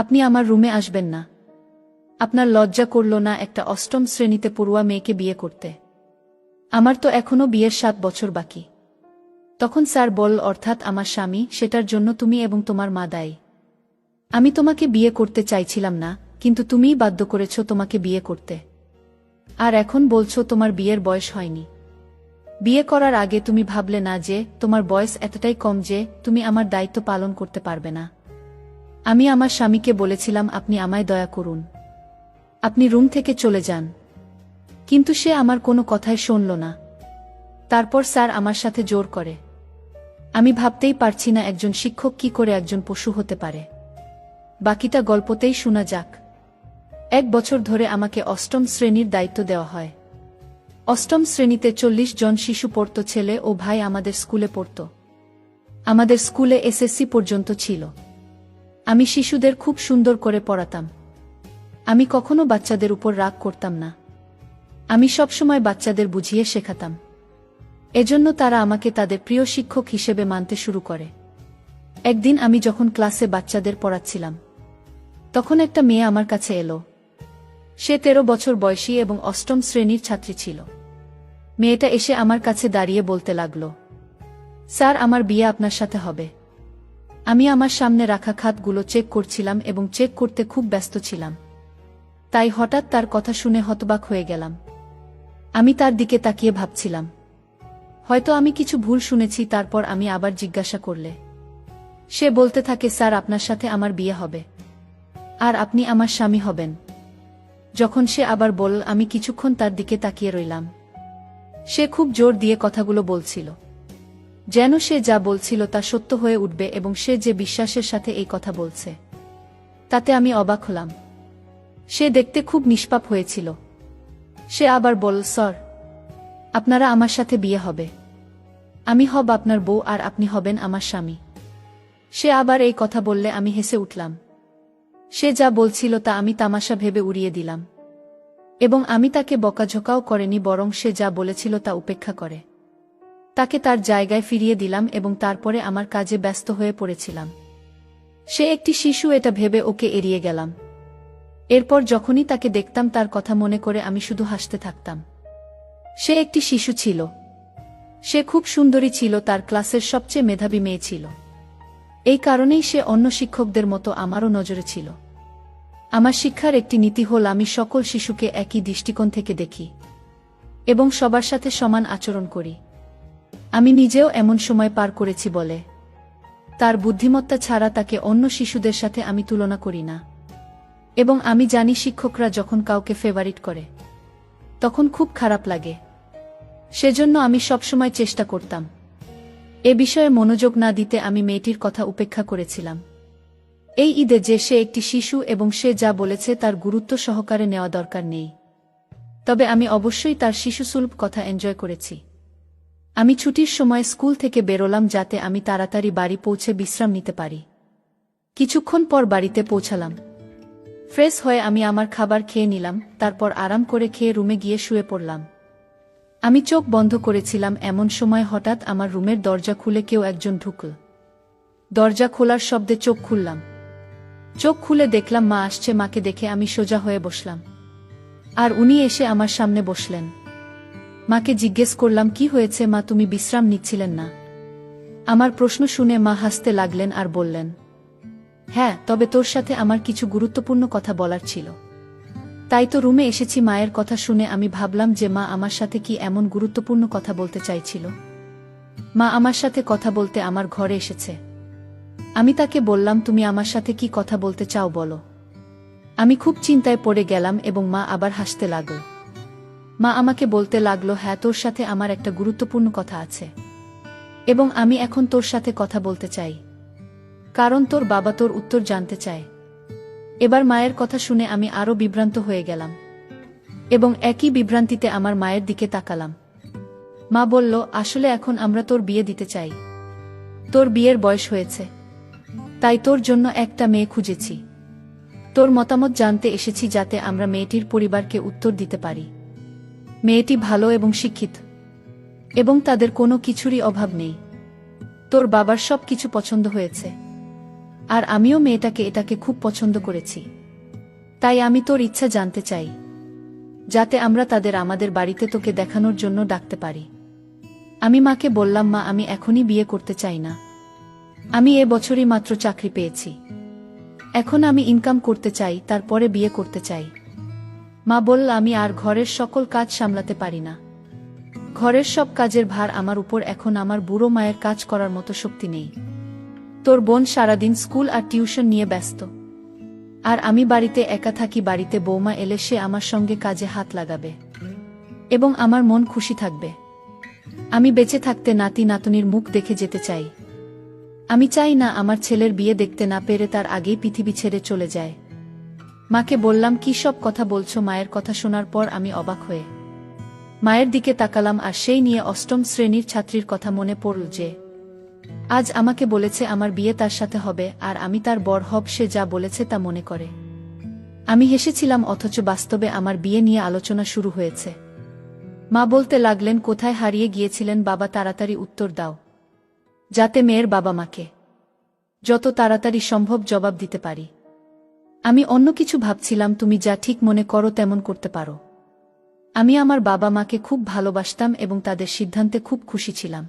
আপনি আমার রুমে আসবেন না। আপনার লজ্জা করল না একটা অষ্টম শ্রেণীতে পড়ুয়া মেয়েকে বিয়ে করতে। আমার তো এখনও বিয়ের সাত বছর বাকি। তখন স্যার বল, অর্থাৎ আমার স্বামী, সেটার জন্য তুমি এবং তোমার মা দায়ী। আমি তোমাকে বিয়ে করতে চাইছিলাম না, কিন্তু তুমিই বাধ্য করেছ তোমাকে বিয়ে করতে। আর এখন বলছো তোমার বিয়ের বয়স হয়নি। বিয়ে করার আগে তুমি ভাবলে না যে তোমার বয়স এতটাই কম যে তুমি আমার দায়িত্ব পালন করতে পারবে না। আমি আমার স্বামীকে বলেছিলাম, আপনি আমায় দয়া করুন। আপনি রুম থেকে চলে যান। কিন্তু সে আমার কোনো কথায় শুনল না। তারপর স্যার আমার সাথে জোর করে। আমি ভাবতেই পারছি না একজন শিক্ষক কি করে একজন পশু হতে পারে। বাকিটা গল্পতেই শোনা যাক। এক বছর ধরে আমাকে অষ্টম শ্রেণির দায়িত্ব দেওয়া হয়। অষ্টম শ্রেণীতে চল্লিশ জন শিশু পড়ত, ছেলে ও ভাই আমাদের স্কুলে পড়ত। আমাদের স্কুলে এসএসসি পর্যন্ত ছিল। আমি শিশুদের খুব সুন্দর করে পড়াতাম। আমি কখনো বাচ্চাদের উপর রাগ করতাম না। আমি সবসময় বাচ্চাদের বুঝিয়ে শেখাতাম। এজন্য তারা আমাকে তাদের প্রিয় শিক্ষক হিসেবে মানতে শুরু করে। একদিন আমি যখন ক্লাসে বাচ্চাদের পড়াচ্ছিলাম, তখন একটা মেয়ে আমার কাছে এলো। সে তেরো বছর বয়সী এবং অষ্টম শ্রেণির ছাত্রী ছিল। মেয়েটা এসে আমার কাছে দাঁড়িয়ে বলতে লাগল, স্যার, আমার বিয়ে আপনার সাথে হবে। আমি আমার সামনে রাখা খাতগুলো চেক করছিলাম এবং চেক করতে খুব ব্যস্ত ছিলাম। তাই হঠাৎ তার কথা শুনে হতবাক হয়ে গেলাম। আমি তার দিকে তাকিয়ে ভাবছিলাম। হয়তো আমি কিছু ভুল শুনেছি, তারপর আমি আবার জিজ্ঞাসা করলে। সে বলতে থাকে, স্যার, আপনার সাথে আমার বিয়ে হবে। আর আপনি আমার স্বামী হবেন। যখন সে আবার বল আমি কিছুক্ষণ তার দিকে তাকিয়ে রইলাম। সে খুব জোর দিয়ে কথাগুলো বলছিল। যেন সে যা বলছিল তা সত্য হয়ে উঠবে এবং সে যে বিশ্বাসের সাথে এই কথা বলছে, তাতে আমি অবাক হলাম। সে দেখতে খুব নিষ্পাপ হয়েছিল। সে আবার বল স্যার, আপনারা আমার সাথে বিয়ে হবে। আমি হব আপনার বউ আর আপনি হবেন আমার স্বামী। সে আবার এই কথা বললে আমি হেসে উঠলাম। সে যা বলছিল তা আমি তামাশা ভেবে উড়িয়ে দিলাম। এবং আমি তাকে বকাঝোকাও করেনি, বরং সে যা বলেছিল তা উপেক্ষা করে। তাকে তার জায়গায় ফিরিয়ে দিলাম এবং তারপরে আমার কাজে ব্যস্ত হয়ে পড়েছিলাম। সে একটি শিশু, এটা ভেবে ওকে এড়িয়ে গেলাম। এরপর যখনই তাকে দেখতাম, তার কথা মনে করে আমি শুধু হাসতে থাকতাম। সে একটি শিশু ছিল। সে খুব সুন্দরী ছিল, তার ক্লাসের সবচেয়ে মেধাবী মেয়ে ছিল। এই কারণেই সে অন্য শিক্ষকদের মতো আমারও নজরে ছিল। আমার শিক্ষার একটি নীতি হল, আমি সকল শিশুকে একই দৃষ্টিকোণ থেকে দেখি এবং সবার সাথে সমান আচরণ করি। আমি নিজেও এমন সময় পার করেছি বলে। তার বুদ্ধিমত্তা ছাড়া তাকে অন্য শিশুদের সাথে আমি তুলনা করি না। এবং আমি জানি শিক্ষকরা যখন কাউকে ফেভারিট করে, তখন খুব খারাপ লাগে। সেজন্য আমি সবসময় চেষ্টা করতাম। এ বিষয়ে মনোযোগ না দিতে আমি মেয়েটির কথা উপেক্ষা করেছিলাম। এই ঈদে যে সে একটি শিশু এবং সে যা বলেছে তার গুরুত্ব সহকারে নেওয়া দরকার নেই। তবে আমি অবশ্যই তার শিশুসুলভ কথা এনজয় করেছি। আমি ছুটির সময় স্কুল থেকে বেরোলাম যাতে আমি তাড়াতাড়ি বাড়ি পৌঁছে বিশ্রাম নিতে পারি। কিছুক্ষণ পর বাড়িতে পৌঁছালাম। ফ্রেশ হয়ে আমি আমার খাবার খেয়ে নিলাম, তারপর আরাম করে খেয়ে রুমে গিয়ে শুয়ে পড়লাম। আমি চোখ বন্ধ করেছিলাম এমন সময় হঠাৎ আমার রুমের দরজা খুলে কেউ একজন ঢুকল। দরজা খোলার শব্দে চোখ খুললাম। চোখ খুলে দেখলাম মা আসছে, মাকে দেখে আমি সোজা হয়ে বসলাম। আর উনি এসে আমার সামনে বসলেন। মাকে জিজ্ঞেস করলাম, কি হয়েছে মা? তুমি বিশ্রাম নিচ্ছিলেন না? আমার প্রশ্ন শুনে মা হাসতে লাগলেন আর বললেন হ্যাঁ তবে তোর সাথে আমার কিছু গুরুত্বপূর্ণ কথা বলার ছিল। তাই তো রুমে এসেছি মায়ের কথা শুনে আমি ভাবলাম যে মা আমার সাথে কি এমন গুরুত্বপূর্ণ কথা বলতে চাইছিল। মা আমার সাথে কথা বলতে আমার ঘরে এসেছে। আমি তাকে বললাম, তুমি আমার সাথে কি কথা বলতে চাও বলো? আমি খুব চিন্তায় পড়ে গেলাম এবং মা আবার হাসতে লাগল। মা আমাকে বলতে লাগল হ্যাঁ তোর সাথে আমার একটা গুরুত্বপূর্ণ কথা আছে। এবং আমি এখন তোর সাথে কথা বলতে চাই। কারণ তোর বাবা তোর উত্তর জানতে চায়। এবার মায়ের কথা শুনে আমি আরও বিভ্রান্ত হয়ে গেলাম। এবং একই বিভ্রান্তিতে আমার মায়ের দিকে তাকালাম। মা বলল, আসলে এখন আমরা তোর বিয়ে দিতে চাই। তোর বিয়ের বয়স হয়েছে। তাই তোর জন্য একটা মেয়ে খুঁজেছি। তোর মতামত জানতে এসেছি যাতে আমরা মেয়েটির পরিবারকে উত্তর দিতে পারি। মেয়েটি ভালো এবং শিক্ষিত। এবং তাদের কোনো কিছুরই অভাব নেই। তোর বাবার সব কিছু পছন্দ হয়েছে। আর আমিও মেয়েটাকে এটাকে খুব পছন্দ করেছি। তাই আমি তোর ইচ্ছা জানতে চাই। যাতে আমরা তাদের আমাদের বাড়িতে তোকে দেখানোর জন্য ডাকতে পারি। আমি মাকে বললাম, মা, আমি এখনই বিয়ে করতে চাই না। আমি এ বছরই মাত্র চাকরি পেয়েছি। এখন আমি ইনকাম করতে চাই, তারপরে বিয়ে করতে চাই। মা বলল, আমি আর ঘরের সকল কাজ সামলাতে পারি না। ঘরের সব কাজের ভার আমার উপর, এখন আমার বুড়ো মায়ের কাজ করার মতো শক্তি নেই। তোর বোন সারাদিন স্কুল আর টিউশন নিয়ে ব্যস্ত। আর আমি বাড়িতে একা থাকি, বাড়িতে বৌমা এলে সে আমার সঙ্গে কাজে হাত লাগাবে। এবং আমার মন খুশি থাকবে। আমি বেঁচে থাকতে নাতি নাতনির মুখ দেখে যেতে চাই। আমি চাই না আমার ছেলের বিয়ে দেখতে না পেরে তার আগেই পৃথিবী ছেড়ে চলে যায়। মাকে বললাম, কি সব কথা বলছো মায়ের কথা শোনার পর আমি অবাক হয়ে। মায়ের দিকে তাকালাম আর সেই নিয়ে অষ্টম শ্রেণির ছাত্রীর কথা মনে পড়ল যে, আজ আমাকে বলেছে আমার বিয়ে তার সাথে হবে আর আমি তার বর হব, সে যা বলেছে তা মনে করে। আমি হেসেছিলাম, অথচ বাস্তবে আমার বিয়ে নিয়ে আলোচনা শুরু হয়েছে। মা বলতে লাগলেন, কোথায় হারিয়ে গিয়েছিলেন বাবা, তাড়াতাড়ি উত্তর দাও। যাতে মেয়ের বাবা মাকে যত তাড়াতাড়ি সম্ভব জবাব দিতে পারি। আমি অন্য কিছু ভাবছিলাম, তুমি যা ঠিক মনে করো তেমন করতে পারো। আমি আমার বাবা মাকে খুব ভালোবাসতাম এবং তাদের সিদ্ধান্তে খুব খুশি ছিলাম।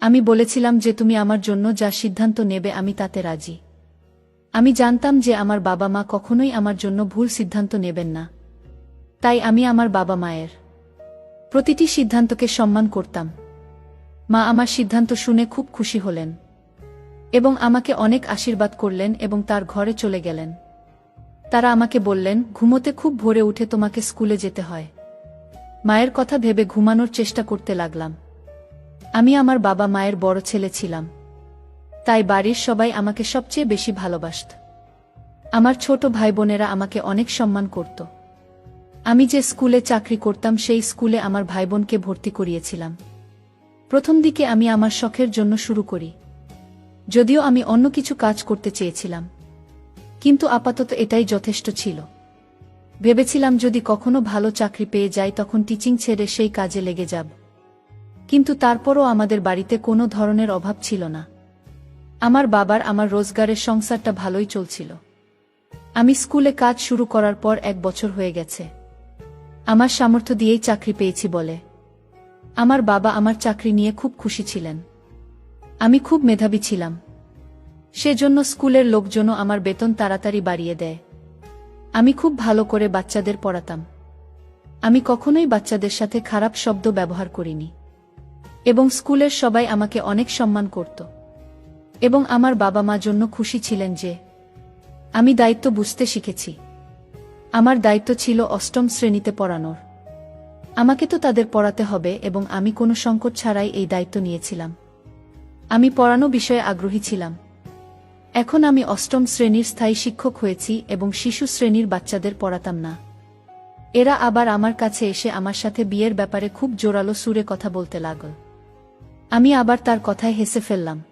আমি বলেছিলাম যে তুমি আমার জন্য যা সিদ্ধান্ত নেবে আমি তাতে রাজি। আমি জানতাম যে আমার বাবা মা কখনোই আমার জন্য ভুল সিদ্ধান্ত নেবেন না। তাই আমি আমার বাবা মায়ের প্রতিটি সিদ্ধান্তকে সম্মান করতাম। মা আমার সিদ্ধান্ত শুনে খুব খুশি হলেন এবং আমাকে অনেক আশীর্বাদ করলেন এবং তার ঘরে চলে গেলেন। তারা আমাকে বললেন, ঘুমোতে খুব ভোরে উঠে তোমাকে স্কুলে যেতে হয়। মায়ের কথা ভেবে ঘুমানোর চেষ্টা করতে লাগলাম। আমি আমার বাবা মায়ের বড় ছেলে ছিলাম। তাই বাড়ির সবাই আমাকে সবচেয়ে বেশি ভালোবাসত। আমার ছোট ভাই বোনেরা আমাকে অনেক সম্মান করত। আমি যে স্কুলে চাকরি করতাম, সেই স্কুলে আমার ভাই বোনকে ভর্তি করিয়েছিলাম। প্রথম দিকে আমি আমার শখের জন্য শুরু করি। যদিও আমি অন্য কিছু কাজ করতে চেয়েছিলাম। কিন্তু আপাতত এটাই যথেষ্ট ছিল। ভেবেছিলাম যদি কখনো ভালো চাকরি পেয়ে যাই তখন টিচিং ছেড়ে সেই কাজে লেগে যাব। কিন্তু তারপরও আমাদের বাড়িতে কোনো ধরনের অভাব ছিল না। আমার বাবার আমার রোজগারের সংসারটা ভালোই চলছিল। আমি স্কুলে কাজ শুরু করার পর এক বছর হয়ে গেছে। আমার সামর্থ্য দিয়েই চাকরি পেয়েছি বলে। আমার বাবা আমার চাকরি নিয়ে খুব খুশি ছিলেন। আমি খুব মেধাবী ছিলাম। সেজন্য স্কুলের লোকজনও আমার বেতন তাড়াতাড়ি বাড়িয়ে দেয়। আমি খুব ভালো করে বাচ্চাদের পড়াতাম। আমি কখনোই বাচ্চাদের সাথে খারাপ শব্দ ব্যবহার করিনি। এবং স্কুলের সবাই আমাকে অনেক সম্মান করত। এবং আমার বাবা মা জন্য খুশি ছিলেন যে, আমি দায়িত্ব বুঝতে শিখেছি। আমার দায়িত্ব ছিল অষ্টম শ্রেণীতে পড়ানোর। আমাকে তো তাদের পড়াতে হবে এবং আমি কোনো সংকট ছাড়াই এই দায়িত্ব নিয়েছিলাম। আমি পড়ানো বিষয়ে আগ্রহী ছিলাম। এখন আমি অষ্টম শ্রেণির স্থায়ী শিক্ষক হয়েছি এবং শিশু শ্রেণির বাচ্চাদের পড়াতাম না। এরা আবার আমার কাছে এসে আমার সাথে বিয়ের ব্যাপারে খুব জোরালো সুরে কথা বলতে লাগল। আমি আবার তার কথায় হেসে ফেললাম।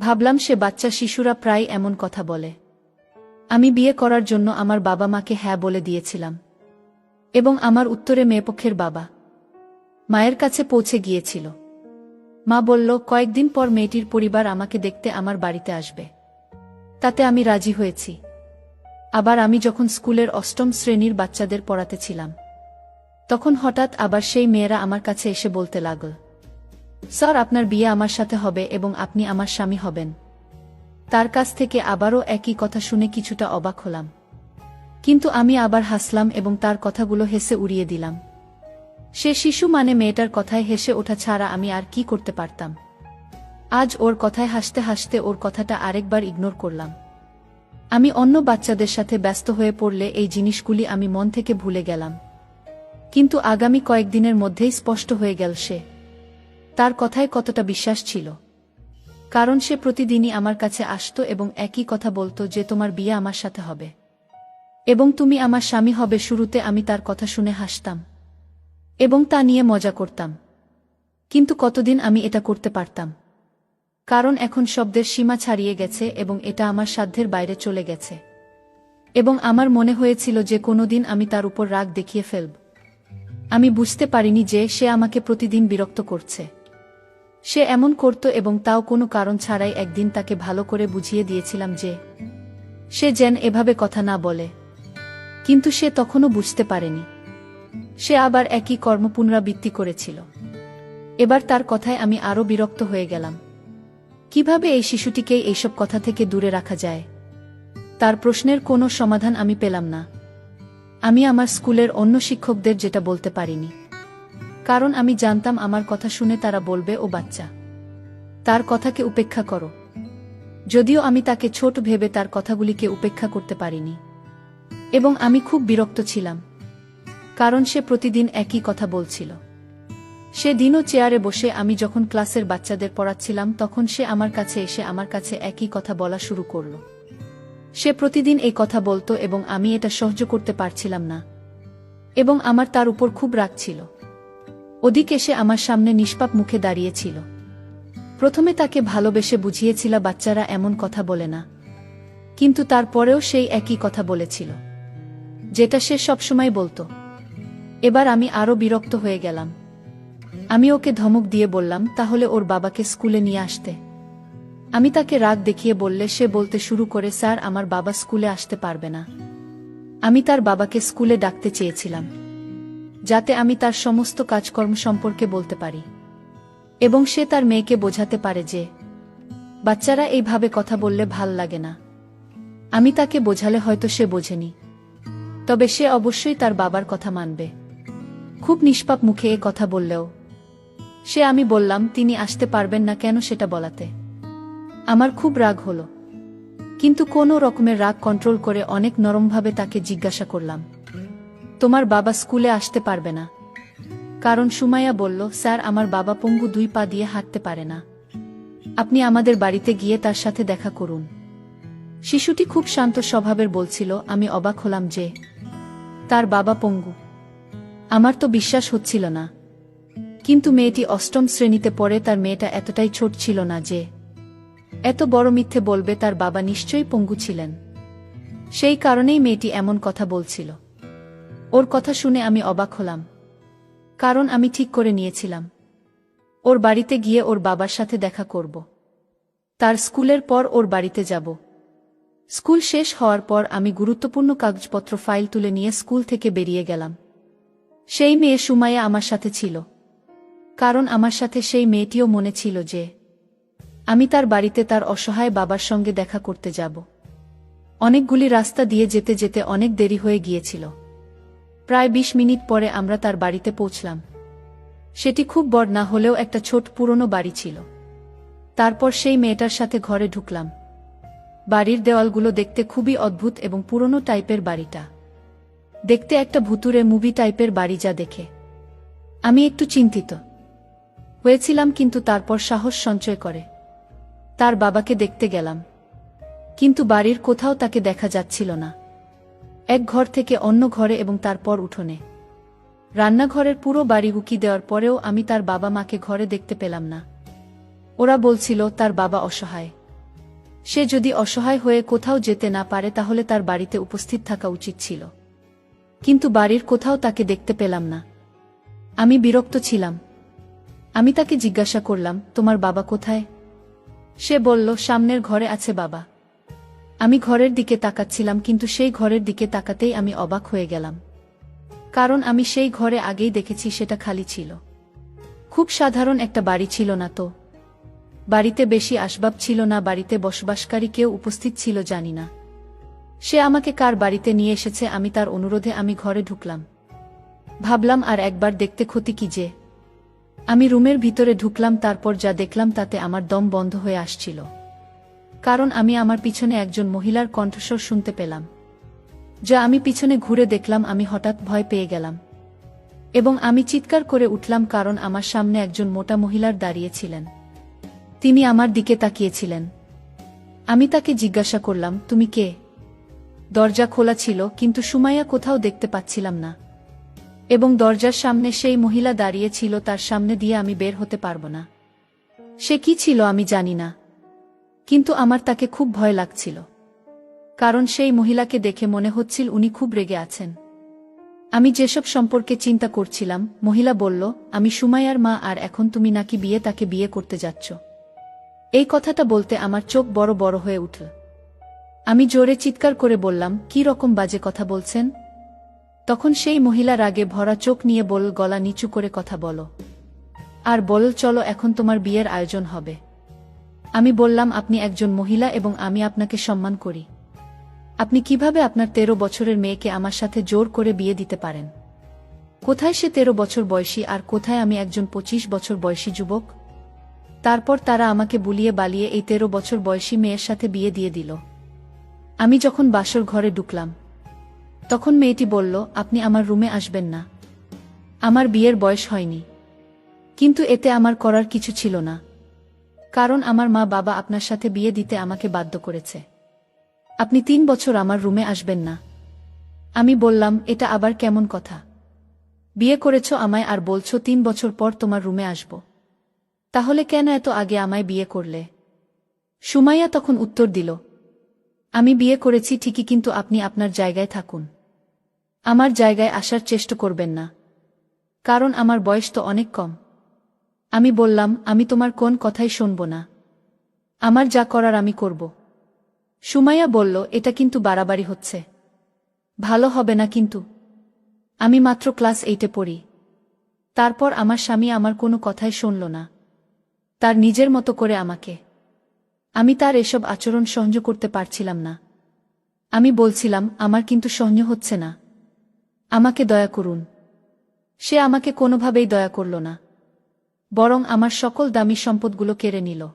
ভাবলাম সে বাচ্চা শিশুরা প্রায় এমন কথা বলে। আমি বিয়ে করার জন্য আমার বাবা মাকে হ্যাঁ বলে দিয়েছিলাম। এবং আমার উত্তরে মেয়েপক্ষের বাবা মায়ের কাছে পৌঁছে গিয়েছিল। মা বলল, কয়েকদিন পর মেয়েটির পরিবার আমাকে দেখতে আমার বাড়িতে আসবে। তাতে আমি রাজি হয়েছি। আবার আমি যখন স্কুলের অষ্টম শ্রেণির বাচ্চাদের পড়াতে ছিলাম, তখন হঠাৎ আবার সেই মেয়েরা আমার কাছে এসে বলতে লাগল, স্যার, আপনার বিয়ে আমার সাথে হবে এবং আপনি আমার স্বামী হবেন। তার কাছ থেকে আবারও একই কথা শুনে কিছুটা অবাক হলাম। কিন্তু আমি আবার হাসলাম এবং তার কথাগুলো হেসে উড়িয়ে দিলাম। সে শিশু মানে মেয়েটার কথায় হেসে ওঠা ছাড়া আমি আর কি করতে পারতাম? আজ ওর কথায় হাসতে হাসতে ওর কথাটা আরেকবার ইগনোর করলাম। আমি অন্য বাচ্চাদের সাথে ব্যস্ত হয়ে পড়লে এই জিনিসগুলি আমি মন থেকে ভুলে গেলাম। কিন্তু আগামী কয়েকদিনের মধ্যেই স্পষ্ট হয়ে গেল সে। তার কথায় কতটা বিশ্বাস ছিল। কারণ সে প্রতিদিনই আমার কাছে আসত এবং একই কথা বলতো যে তোমার বিয়ে আমার সাথে হবে। এবং তুমি আমার স্বামী হবে শুরুতে আমি তার কথা শুনে হাসতাম। এবং তা নিয়ে মজা করতাম। কিন্তু কতদিন আমি এটা করতে পারতাম? কারণ এখন শব্দের সীমা ছাড়িয়ে গেছে এবং এটা আমার সাধ্যের বাইরে চলে গেছে। এবং আমার মনে হয়েছিল যে কোনোদিন আমি তার উপর রাগ দেখিয়ে ফেলব। আমি বুঝতে পারিনি যে সে আমাকে প্রতিদিন বিরক্ত করছে। সে এমন করত এবং তাও কোনো কারণ ছাড়াই একদিন তাকে ভালো করে বুঝিয়ে দিয়েছিলাম যে সে যেন এভাবে কথা না বলে। কিন্তু সে তখনও বুঝতে পারেনি। সে আবার একই কর্ম পুনরাবৃত্তি করেছিল। এবার তার কথায় আমি আরও বিরক্ত হয়ে গেলাম। কীভাবে এই শিশুটিকে এইসব কথা থেকে দূরে রাখা যায়? তার প্রশ্নের কোনো সমাধান আমি পেলাম না। আমি আমার স্কুলের অন্য শিক্ষকদের যেটা বলতে পারিনি। কারণ আমি জানতাম আমার কথা শুনে তারা বলবে, ও বাচ্চা, তার কথাকে উপেক্ষা করো। যদিও আমি তাকে ছোট ভেবে তার কথাগুলিকে উপেক্ষা করতে পারিনি। এবং আমি খুব বিরক্ত ছিলাম, কারণ সে প্রতিদিন একই কথা বলছিল। সে দিনও চেয়ারে বসে আমি যখন ক্লাসের বাচ্চাদের পড়াচ্ছিলাম, তখন সে আমার কাছে এসে আমার কাছে একই কথা বলা শুরু করল। সে প্রতিদিন এই কথা বলতো এবং আমি এটা সহ্য করতে পারছিলাম না। এবং আমার তার উপর খুব রাগ ছিল। ওদিক এসে আমার সামনে নিষ্পাপ মুখে দাঁড়িয়েছিল। প্রথমে তাকে ভালোবেসে বুঝিয়েছিল, বাচ্চারা এমন কথা বলে না। কিন্তু তারপরেও সেই একই কথা বলেছিল, যেটা সে সবসময় বলতো। এবার আমি আরও বিরক্ত হয়ে গেলাম। আমি ওকে ধমক দিয়ে বললাম, তাহলে ওর বাবাকে স্কুলে নিয়ে আসতে। আমি তাকে রাগ দেখিয়ে বললে সে বলতে শুরু করে, স্যার, আমার বাবা স্কুলে আসতে পারবে না। আমি তার বাবাকে স্কুলে ডাকতে চেয়েছিলাম, যাতে আমি তার সমস্ত কাজকর্ম সম্পর্কে বলতে পারি। এবং সে তার মেয়েকে বোঝাতে পারে যে, বাচ্চারা এইভাবে কথা বললে ভালো লাগে না। আমি তাকে বোঝালে হয়তো সে বোঝেনি, তবে সে অবশ্যই তার বাবার কথা মানবে। খুব নিষ্পাপ মুখে এ কথা বললেও সে আমি বললাম, তিনি আসতে পারবেন না কেন সেটা বলাতে। আমার খুব রাগ হলো। কিন্তু কোনো রকমের রাগ কন্ট্রোল করে অনেক নরমভাবে তাকে জিজ্ঞাসা করলাম, তোমার বাবা স্কুলে আসতে পারবে না? কারণ সুমাইয়া বলল, স্যার, আমার বাবা পঙ্গু দুই পা দিয়ে হাঁটতে পারে না। আপনি আমাদের বাড়িতে গিয়ে তার সাথে দেখা করুন। শিশুটি খুব শান্ত স্বভাবের বলছিল, আমি অবাক হলাম যে তার বাবা পঙ্গু। আমার তো বিশ্বাস হচ্ছিল না। কিন্তু মেয়েটি অষ্টম শ্রেণীতে পড়ে তার মেয়েটা এতটাই ছোট ছিল না যে, এত বড় মিথ্যে বলবে তার বাবা নিশ্চয়ই পঙ্গু ছিলেন। সেই কারণেই মেয়েটি এমন কথা বলছিল। ওর কথা শুনে আমি অবাক হলাম। কারণ আমি ঠিক করে নিয়েছিলাম। ওর বাড়িতে গিয়ে ওর বাবার সাথে দেখা করব। তার স্কুলের পর ওর বাড়িতে যাব। স্কুল শেষ হওয়ার পর আমি গুরুত্বপূর্ণ কাগজপত্র ফাইল তুলে নিয়ে স্কুল থেকে বেরিয়ে গেলাম। সেই মেয়ে সুমাইয়া আমার সাথে ছিল। কারণ আমার সাথে সেই মেয়েটিও মনে ছিল যে, আমি তার বাড়িতে তার অসহায় বাবার সঙ্গে দেখা করতে যাব। অনেকগুলি রাস্তা দিয়ে যেতে যেতে অনেক দেরি হয়ে গিয়েছিল। প্রায় ২০ মিনিট পরে আমরা তার বাড়িতে পৌঁছলাম। সেটি খুব বড় না হলেও একটা ছোট পুরনো বাড়ি ছিল। তারপর সেই মেয়েটার সাথে ঘরে ঢুকলাম। বাড়ির দেওয়ালগুলো দেখতে খুবই অদ্ভুত এবং পুরনো টাইপের বাড়িটা। দেখতে একটা ভুতুরে মুভি টাইপের বাড়ি যা দেখে। আমি একটু চিন্তিত। হয়েছিলাম কিন্তু তারপর সাহস সঞ্চয় করে। তার বাবাকে দেখতে গেলাম। কিন্তু বাড়ির কোথাও তাকে দেখা যাচ্ছিল না। এক ঘর থেকে অন্য ঘরে এবং তারপর উঠোনে। রান্নাঘরের পুরো বাড়ি উকি দেওয়ার পরেও আমি তার বাবা মাকে ঘরে দেখতে পেলাম না। ওরা বলছিল, তার বাবা অসহায়। সে যদি অসহায় হয়ে কোথাও যেতে না পারে তাহলে তার বাড়িতে উপস্থিত থাকা উচিত ছিল। কিন্তু বাড়ির কোথাও তাকে দেখতে পেলাম না। আমি বিরক্ত ছিলাম। আমি তাকে জিজ্ঞাসা করলাম, তোমার বাবা কোথায়? সে বলল, সামনের ঘরে আছে বাবা। আমি ঘরের দিকে তাকাচ্ছিলাম, কিন্তু সেই ঘরের দিকে তাকাতেই আমি অবাক হয়ে গেলাম। কারণ আমি সেই ঘরে আগেই দেখেছি সেটা খালি ছিল। খুব সাধারণ একটা বাড়ি ছিল না তো। বাড়িতে বেশি আসবাব ছিল না, বাড়িতে বসবাসকারী কেউ উপস্থিত ছিল জানি না। সে আমাকে কার বাড়িতে নিয়ে এসেছে আমি তার অনুরোধে আমি ঘরে ঢুকলাম। ভাবলাম, আর একবার দেখতে ক্ষতি কি যে? আমি রুমের ভিতরে ঢুকলাম, তারপর যা দেখলাম তাতে আমার দম বন্ধ হয়ে আসছিল। কারণ আমি আমার পিছনে একজন মহিলার কণ্ঠস্বর শুনতে পেলাম। যা আমি পিছনে ঘুরে দেখলাম, আমি হঠাৎ ভয় পেয়ে গেলাম। এবং আমি চিৎকার করে উঠলাম কারণ আমার সামনে একজন মোটা মহিলার দাঁড়িয়েছিলেন তিনি আমার দিকে তাকিয়েছিলেন। আমি তাকে জিজ্ঞাসা করলাম, তুমি কে? দরজা খোলা ছিল, কিন্তু সুমাইয়া কোথাও দেখতে পাচ্ছিলাম না। এবং দরজার সামনে সেই মহিলা দাঁড়িয়ে ছিল, তার সামনে দিয়ে আমি বের হতে পারব না। সে কি ছিল আমি জানি না, কিন্তু আমার তাকে খুব ভয় লাগছিল, কারণ সেই মহিলাকে দেখে মনে হচ্ছিল উনি খুব রেগে আছেন। আমি যেসব সম্পর্কে চিন্তা করছিলাম, মহিলা বলল, আমি সুমাইয়ার মা, আর এখন তুমি নাকি বিয়ে, তাকে বিয়ে করতে যাচ্ছ। এই কথাটা বলতে আমার চোখ বড় বড় হয়ে উঠল। আমি জোরে চিৎকার করে বললাম, কি রকম বাজে কথা বলছেন? তখন সেই মহিলা রাগে ভরা চোখ নিয়ে বল গলা নিচু করে কথা বলো। আর বল, চলো, এখন তোমার বিয়ের আয়োজন হবে। আমি বললাম, আপনি একজন মহিলা এবং আমি আপনাকে সম্মান করি। আপনি কীভাবে আপনার তেরো বছরের মেয়েকে আমার সাথে জোর করে বিয়ে দিতে পারেন? কোথায় সে তেরো বছর বয়সী আর কোথায় আমি একজন পঁচিশ বছর বয়সী যুবক? তারপর তারা আমাকে বুলিয়ে বালিয়ে এই তেরো বছর বয়সী মেয়ের সাথে বিয়ে দিয়ে দিল। আমি যখন বাসর ঘরে ঢুকলাম তখন মেয়েটি বলল, আপনি আমার রুমে আসবেন না। আমার বিয়ের বয়স হয়নি। কিন্তু এতে আমার করার কিছু ছিল না। কারণ আমার মা বাবা আপনার সাথে বিয়ে দিতে আমাকে বাধ্য করেছে। আপনি তিন বছর আমার রুমে আসবেন না। আমি বললাম, এটা আবার কেমন কথা? বিয়ে করেছ আমায় আর বলছো তিন বছর পর তোমার রুমে আসব। তাহলে কেন এত আগে আমায় বিয়ে করলে? সুমাইয়া তখন উত্তর দিল, আমি বিয়ে করেছি ঠিকই কিন্তু আপনি আপনার জায়গায় থাকুন। আমার জায়গায় আসার চেষ্টা করবেন না। কারণ আমার বয়স তো অনেক কম। আমি বললাম, আমি তোমার কোন কথাই শুনব না। আমার যা করার আমি করব। সুমাইয়া বলল, এটা কিন্তু বাড়াবাড়ি হচ্ছে। ভালো হবে না কিন্তু। আমি মাত্র ক্লাস এইটে পড়ি। তারপর আমার স্বামী আমার কোনো কথাই শুনল না। তার নিজের মতো করে আমাকে। আমি তার এসব আচরণ সহ্য করতে পারছিলাম না। আমি বলছিলাম, আমার কিন্তু সহ্য হচ্ছে না। আমাকে দয়া করুন। সে আমাকে কোনোভাবেই দয়া করল না। বরং আমার সকল দামি সম্পদগুলো কেড়ে নিল।